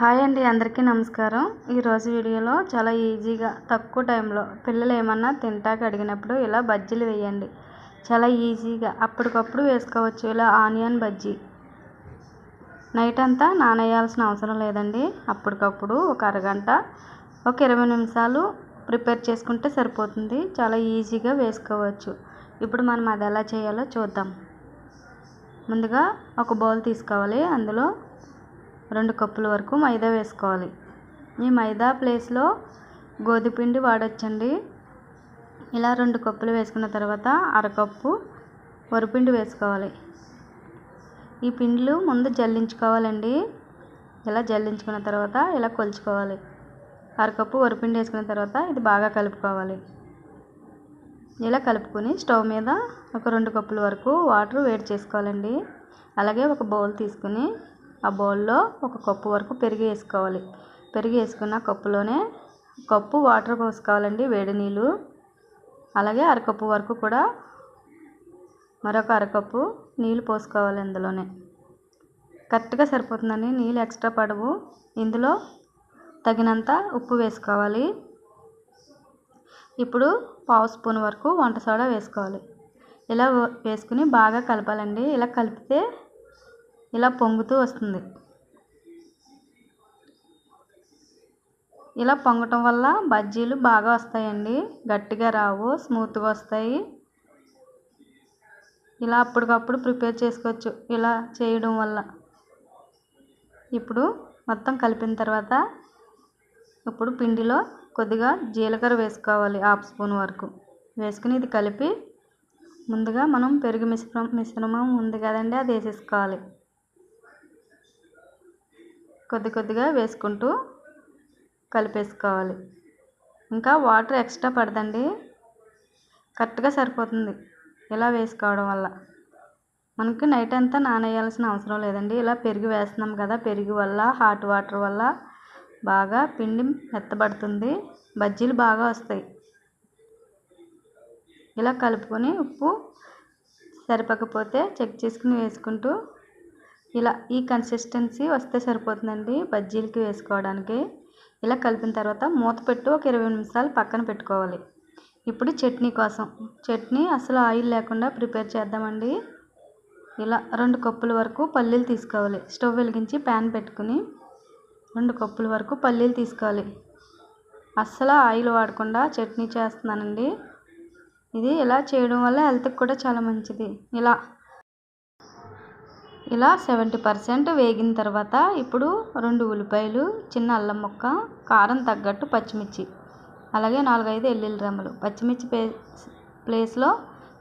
Hi అండి అందరికీ నమస్కారం. ఈరోజు వీడియోలో చాలా ఈజీగా తక్కువ టైంలో పిల్లలు ఏమన్నా తింటాక అడిగినప్పుడు ఇలా బజ్జీలు వేయండి. చాలా ఈజీగా అప్పటికప్పుడు వేసుకోవచ్చు. ఇలా ఆనియన్ బజ్జీ. నైట్ అంతా నానేయాల్సిన అవసరం లేదండి. అప్పటికప్పుడు ఒక అరగంట ఒక ఇరవై నిమిషాలు ప్రిపేర్ చేసుకుంటే సరిపోతుంది. చాలా ఈజీగా వేసుకోవచ్చు. ఇప్పుడు మనం అది ఎలా చేయాలో చూద్దాం. ముందుగా ఒక బౌల్ తీసుకోవాలి. అందులో రెండు కప్పుల వరకు మైదా వేసుకోవాలి. ఈ మైదా ప్లేస్లో గోధుమపిండి వాడచ్చండి. ఇలా రెండు కప్పులు వేసుకున్న తర్వాత అరకప్పు వరిపిండి వేసుకోవాలి. ఈ పిండిలు ముందు జల్లించుకోవాలండి. ఇలా జల్లించుకున్న తర్వాత ఇలా కొలుచుకోవాలి. అరకప్పు వరిపిండి వేసుకున్న తర్వాత ఇది బాగా కలుపుకోవాలి. ఇలా కలుపుకొని స్టవ్ మీద ఒక రెండు కప్పుల వరకు వాటర్ వేడి చేసుకోవాలండి. అలాగే ఒక బౌల్ తీసుకుని ఆ బౌల్లో ఒక కప్పు వరకు పెరుగు వేసుకోవాలి. పెరుగు వేసుకున్న కప్పులోనే కప్పు వాటర్ పోసుకోవాలండి వేడి నీళ్ళు. అలాగే అరకప్పు వరకు కూడా మరొక అరకప్పు నీళ్ళు పోసుకోవాలి ఇందులోనే కరెక్ట్గా సరిపోతుందండి నీళ్ళు ఎక్స్ట్రా పడవు. ఇందులో తగినంత ఉప్పు వేసుకోవాలి. ఇప్పుడు పావు స్పూన్ వరకు వంట సోడా వేసుకోవాలి. ఇలా వేసుకుని బాగా కలపాలండి. ఇలా కలిపితే ఇలా పొంగుతూ వస్తుంది. ఇలా పొంగటం వల్ల బజ్జీలు బాగా వస్తాయండి. గట్టిగా రావు స్మూత్గా వస్తాయి. ఇలా అప్పటికప్పుడు ప్రిపేర్ చేసుకోవచ్చు. ఇలా చేయడం వల్ల. ఇప్పుడు మొత్తం కలిపిన తర్వాత ఇప్పుడు పిండిలో కొద్దిగా జీలకర్ర వేసుకోవాలి హాఫ్ స్పూన్ వరకు. వేసుకుని ఇది కలిపి ముందుగా మనం పెరుగు మిశ్రమం మిశ్రమం ఉంది కదండి అది వేసేసుకోవాలి. కొద్ది కొద్దిగా వేసుకుంటూ కలిపేసుకోవాలి. ఇంకా వాటర్ ఎక్స్ట్రా పడదండి. కరెక్ట్గా సరిపోతుంది ఇలా వేసుకోవడం వల్ల. మనకి నైట్ అంతా నానేయాల్సిన అవసరం లేదండి. ఇలా పెరుగు వేస్తున్నాం కదా పెరుగు వల్ల హాట్ వాటర్ వల్ల బాగా పిండి మెత్తబడుతుంది బజ్జీలు బాగా వస్తాయి. ఇలా కలుపుకొని ఉప్పు సరిపోకపోతే చెక్ చేసుకుని వేసుకుంటూ ఇలా ఈ కన్సిస్టెన్సీ వస్తే సరిపోతుందండి బజ్జీలకి వేసుకోవడానికి. ఇలా కలిపిన తర్వాత మూత పెట్టు ఒక ఇరవై నిమిషాలు పక్కన పెట్టుకోవాలి. ఇప్పుడు చట్నీ కోసం. చట్నీ అసలు ఆయిల్ లేకుండా ప్రిపేర్ చేద్దామండి. ఇలా రెండు కప్పుల వరకు పల్లీలు తీసుకోవాలి. స్టవ్ వెలిగించి ప్యాన్ పెట్టుకుని రెండు కప్పుల వరకు పల్లీలు తీసుకోవాలి. అస్సలు ఆయిల్ వాడకుండా చట్నీ చేస్తున్నానండి. ఇది ఇలా చేయడం వల్ల హెల్త్కి కూడా చాలా మంచిది. ఇలా ఇలా సెవెంటీ పర్సెంట్ వేగిన తర్వాత ఇప్పుడు రెండు ఉల్లిపాయలు చిన్న అల్లం ముక్క కారం తగ్గట్టు పచ్చిమిర్చి. అలాగే నాలుగైదు ఎల్లుల్లి రెమ్మలు. పచ్చిమిర్చి పే ప్లేస్లో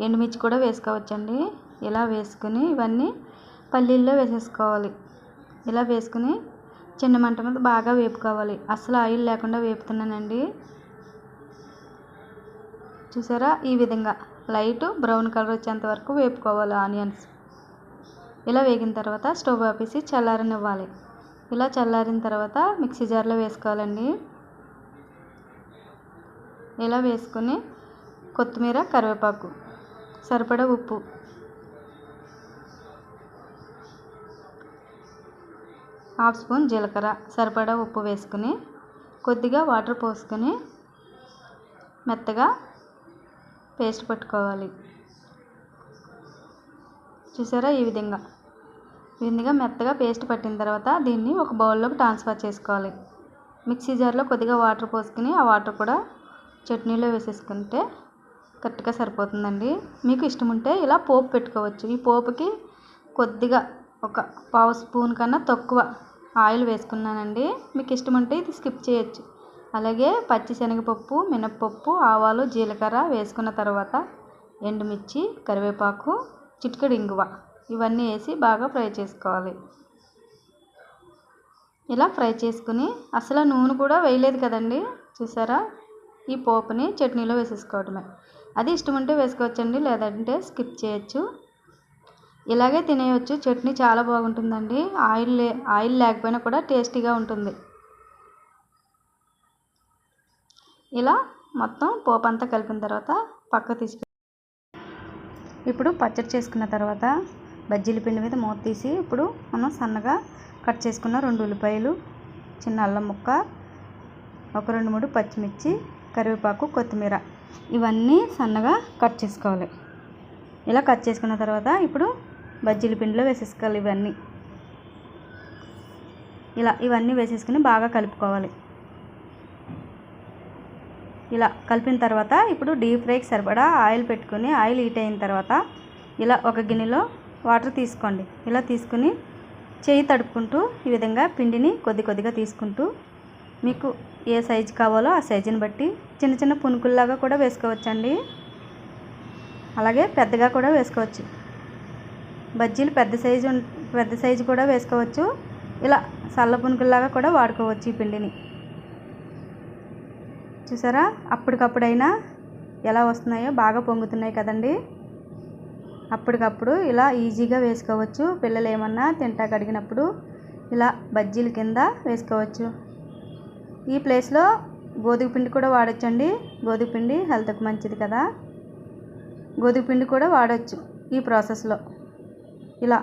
ఎండుమిర్చి కూడా వేసుకోవచ్చండి. ఇలా వేసుకుని ఇవన్నీ పల్లీల్లో వేసేసుకోవాలి. ఇలా వేసుకుని చిన్న మంట మీద బాగా వేపుకోవాలి. అసలు ఆయిల్ లేకుండా వేపుతున్నానండి. చూసారా? ఈ విధంగా లైట్ బ్రౌన్ కలర్ వచ్చేంత వరకు వేపుకోవాలి ఆనియన్స్. ఇలా వేగిన తర్వాత స్టవ్ ఆపేసి చల్లారనివ్వాలి. ఇలా చల్లారిన తర్వాత మిక్సీ జార్లో వేసుకోవాలండి. ఇలా వేసుకొని కొత్తిమీర కరివేపాకు సరిపడా ఉప్పు. హాఫ్ స్పూన్ జీలకర్ర సరిపడా ఉప్పు వేసుకుని కొద్దిగా వాటర్ పోసుకొని మెత్తగా పేస్ట్ పట్టుకోవాలి. చూసారా ఈ విధంగా? విందుగా మెత్తగా పేస్ట్ పట్టిన తర్వాత దీన్ని ఒక బౌల్లోకి ట్రాన్స్ఫర్ చేసుకోవాలి. మిక్సీ జార్లో కొద్దిగా వాటర్ పోసుకుని ఆ వాటర్ కూడా చట్నీలో వేసేసుకుంటే కరెక్ట్గా సరిపోతుందండి. మీకు ఇష్టం ఉంటే ఇలా పోపు పెట్టుకోవచ్చు. ఈ పోపుకి కొద్దిగా ఒక పావు స్పూన్ కన్నా తక్కువ ఆయిల్ వేసుకున్నానండి. మీకు ఇష్టం ఉంటే ఇది స్కిప్ చేయొచ్చు. అలాగే పచ్చిశనగపప్పు మినప్పప్పు ఆవాలు జీలకర్ర వేసుకున్న తర్వాత ఎండుమిర్చి కరివేపాకు చిటికెడు ఇంగువ ఇవన్నీ వేసి బాగా ఫ్రై చేసుకోవాలి. ఇలా ఫ్రై చేసుకుని అసలు నూనె కూడా వేయలేదు కదండి చూసారా? ఈ పోపుని చట్నీలో వేసేసుకోవటమే. అది ఇష్టం ఉంటే వేసుకోవచ్చండి లేదంటే స్కిప్ చేయొచ్చు. ఇలాగే తినేయచ్చు. చట్నీ చాలా బాగుంటుందండి. ఆయిల్ లే ఆయిల్ లేకపోయినా కూడా టేస్టీగా ఉంటుంది. ఇలా మొత్తం పోపు అంతా కలిపిన తర్వాత పక్క తీసుకు ఇప్పుడు పచ్చడి చేసుకున్న తర్వాత బజ్జీల పిండి మీద మూత తీసి ఇప్పుడు మనం సన్నగా కట్ చేసుకున్న రెండు ఉల్లిపాయలు చిన్న అల్లం ముక్క ఒక రెండు మూడు పచ్చిమిర్చి కరివేపాకు కొత్తిమీర ఇవన్నీ సన్నగా కట్ చేసుకోవాలి. ఇలా కట్ చేసుకున్న తర్వాత ఇప్పుడు బజ్జీల పిండిలో వేసేసుకోవాలి ఇవన్నీ. ఇలా ఇవన్నీ వేసేసుకుని బాగా కలుపుకోవాలి. ఇలా కలిపిన తర్వాత ఇప్పుడు డీప్ ఫ్రైకి సరిపడా ఆయిల్ పెట్టుకుని ఆయిల్ హీట్ అయిన తర్వాత ఇలా ఒక గిన్నెలో వాటర్ తీసుకోండి. ఇలా తీసుకుని చేయి తడుపుకుంటూ ఈ విధంగా పిండిని కొద్ది కొద్దిగా తీసుకుంటూ మీకు ఏ సైజు కావాలో ఆ సైజుని బట్టి చిన్న చిన్న పునుకుల్లాగా కూడా వేసుకోవచ్చండి. అలాగే పెద్దగా కూడా వేసుకోవచ్చు. బజ్జీలు పెద్ద సైజు పెద్ద సైజు కూడా వేసుకోవచ్చు. ఇలా సల్ల పునుకుల్లాగా కూడా వాడుకోవచ్చు ఈ పిండిని. చూసారా? అప్పటికప్పుడైనా ఎలా వస్తున్నాయో బాగా పొంగుతున్నాయి కదండీ. అప్పటికప్పుడు ఇలా ఈజీగా వేసుకోవచ్చు. పిల్లలు ఏమన్నా తింటా కడిగినప్పుడు ఇలా బజ్జీల కింద వేసుకోవచ్చు. ఈ ప్లేస్లో గోధుమ పిండి కూడా వాడచ్చండి. గోధుమ పిండి హెల్త్కి మంచిది కదా. గోధుమ పిండి కూడా వాడచ్చు ఈ ప్రాసెస్లో. ఇలా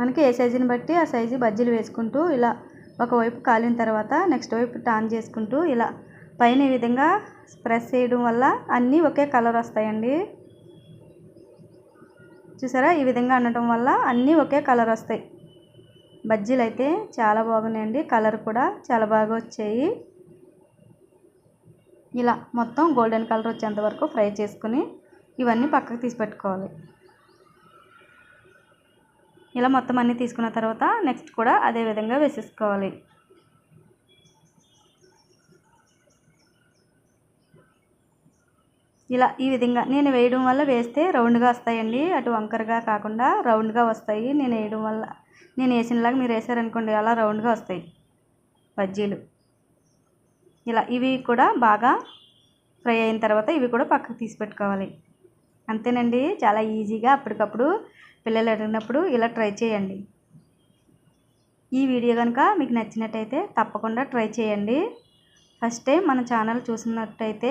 మనకి ఏ సైజుని బట్టి ఆ సైజు బజ్జీలు వేసుకుంటూ ఇలా ఒకవైపు కాలిన తర్వాత నెక్స్ట్ వైపు టాన్ చేసుకుంటూ ఇలా పైన ఈ విధంగా ప్రెస్ చేయడం వల్ల అన్నీ ఒకే కలర్ వస్తాయండి. చూసారా? ఈ విధంగా అనటం వల్ల అన్నీ ఒకే కలర్ వస్తాయి. బజ్జీలు అయితే చాలా బాగున్నాయండి. కలర్ కూడా చాలా బాగా వచ్చాయి. ఇలా మొత్తం గోల్డెన్ కలర్ వచ్చేంత వరకు ఫ్రై చేసుకుని ఇవన్నీ పక్కకు తీసి పెట్టుకోవాలి. ఇలా మొత్తం అన్నీ తీసుకున్న తర్వాత నెక్స్ట్ కూడా అదే విధంగా వేసేసుకోవాలి. ఇలా ఈ విధంగా నేను వేయడం వల్ల వేస్తే రౌండ్గా వస్తాయండి. అటు వంకరగా కాకుండా రౌండ్గా వస్తాయి. నేను వేయడం వల్ల నేను వేసినలాగా మీరు వేసారనుకోండి అలా రౌండ్గా వస్తాయి బజ్జీలు. ఇలా ఇవి కూడా బాగా ఫ్రై అయిన తర్వాత ఇవి కూడా పక్కకు తీసి పెట్టుకోవాలి. అంతేనండి చాలా ఈజీగా అప్పటికప్పుడు పిల్లలు అడిగినప్పుడు ఇలా ట్రై చేయండి. ఈ వీడియో కనుక మీకు నచ్చినట్టయితే తప్పకుండా ట్రై చేయండి. ఫస్ట్ టైం మన ఛానల్ చూసినట్టయితే